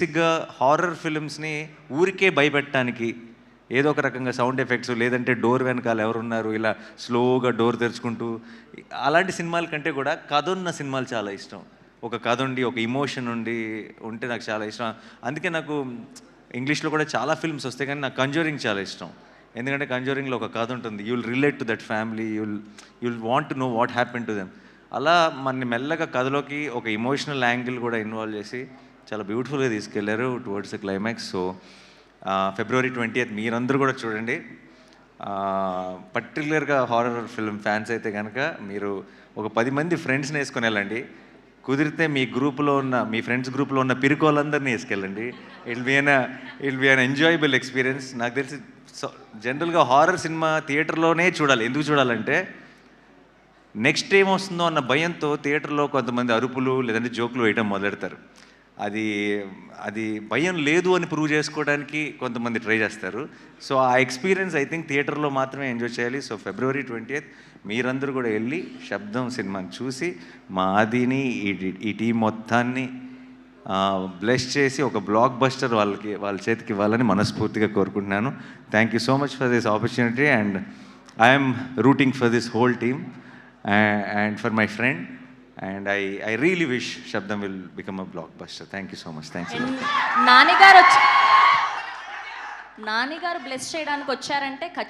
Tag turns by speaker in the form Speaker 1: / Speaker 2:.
Speaker 1: బేసిక్గా హారర్ ఫిల్మ్స్ని ఊరికే భయపెట్టడానికి ఏదో ఒక రకంగా సౌండ్ ఎఫెక్ట్స్ లేదంటే డోర్ వెనకాల ఎవరున్నారు ఇలా స్లోగా డోర్ తెరుచుకుంటూ అలాంటి సినిమాల కంటే కూడా కథ ఉన్న సినిమాలు చాలా ఇష్టం. ఒక కథ ఉండి ఒక ఇమోషన్ ఉండి ఉంటే నాకు చాలా ఇష్టం. అందుకే నాకు ఇంగ్లీష్లో కూడా చాలా ఫిల్మ్స్ వస్తాయి కానీ నాకు కంజూరింగ్ చాలా ఇష్టం. ఎందుకంటే కంజూరింగ్లో ఒక కథ ఉంటుంది you'll relate to that family you'll you'll want to know what happen to them అలా మన మెల్లగా కథలోకి ఒక ఇమోషనల్ యాంగిల్ కూడా ఇన్వాల్వ్ చేసి చాలా బ్యూటిఫుల్గా తీసుకెళ్ళారు towards climax so February twenty మీరందరూ కూడా చూడండి. పర్టికులర్గా హారర్ ఫిల్మ్ ఫ్యాన్స్ అయితే కనుక మీరు ఒక పది మంది ఫ్రెండ్స్ని వేసుకొని వెళ్ళండి. కుదిరితే మీ గ్రూప్లో ఉన్న మీ ఫ్రెండ్స్ గ్రూప్లో ఉన్న పిరుకోళ్ళందరినీ వేసుకెళ్ళండి. It be an it be an enjoyable experience నాకు తెలిసి జనరల్గా హారర్ సినిమా థియేటర్లోనే చూడాలి. ఎందుకు చూడాలంటే నెక్స్ట్ ఏం వస్తుందో అన్న భయంతో థియేటర్లో కొంతమంది అరుపులు లేదంటే జోకులు వేయడం మొదలెడతారు. అది అది భయం లేదు అని ప్రూవ్ చేసుకోవడానికి కొంతమంది ట్రై చేస్తారు. సో ఆ ఎక్స్పీరియన్స్ ఐ థింక్ థియేటర్లో మాత్రమే ఎంజాయ్ చేయాలి. సో ఫిబ్రవరి ట్వంటీ ఎయిత్ మీరందరూ కూడా వెళ్ళి శబ్దం సినిమాని చూసి మా ఆదిని ఈ ఈ టీం మొత్తాన్ని బ్లెస్ చేసి ఒక బ్లాక్ బస్టర్ వాళ్ళకి వాళ్ళ చేతికి ఇవ్వాలని మనస్ఫూర్తిగా కోరుకుంటున్నాను. Thank you so much for this opportunity and I'm rooting for this whole team and for my friend and I I really wish Sabdham will become a blockbuster thank you so much thanks
Speaker 2: నాన్నగారు వచ్చి నాన్నగారు bless చేయడానికి వచ్చారంటే ఖచ్చితంగా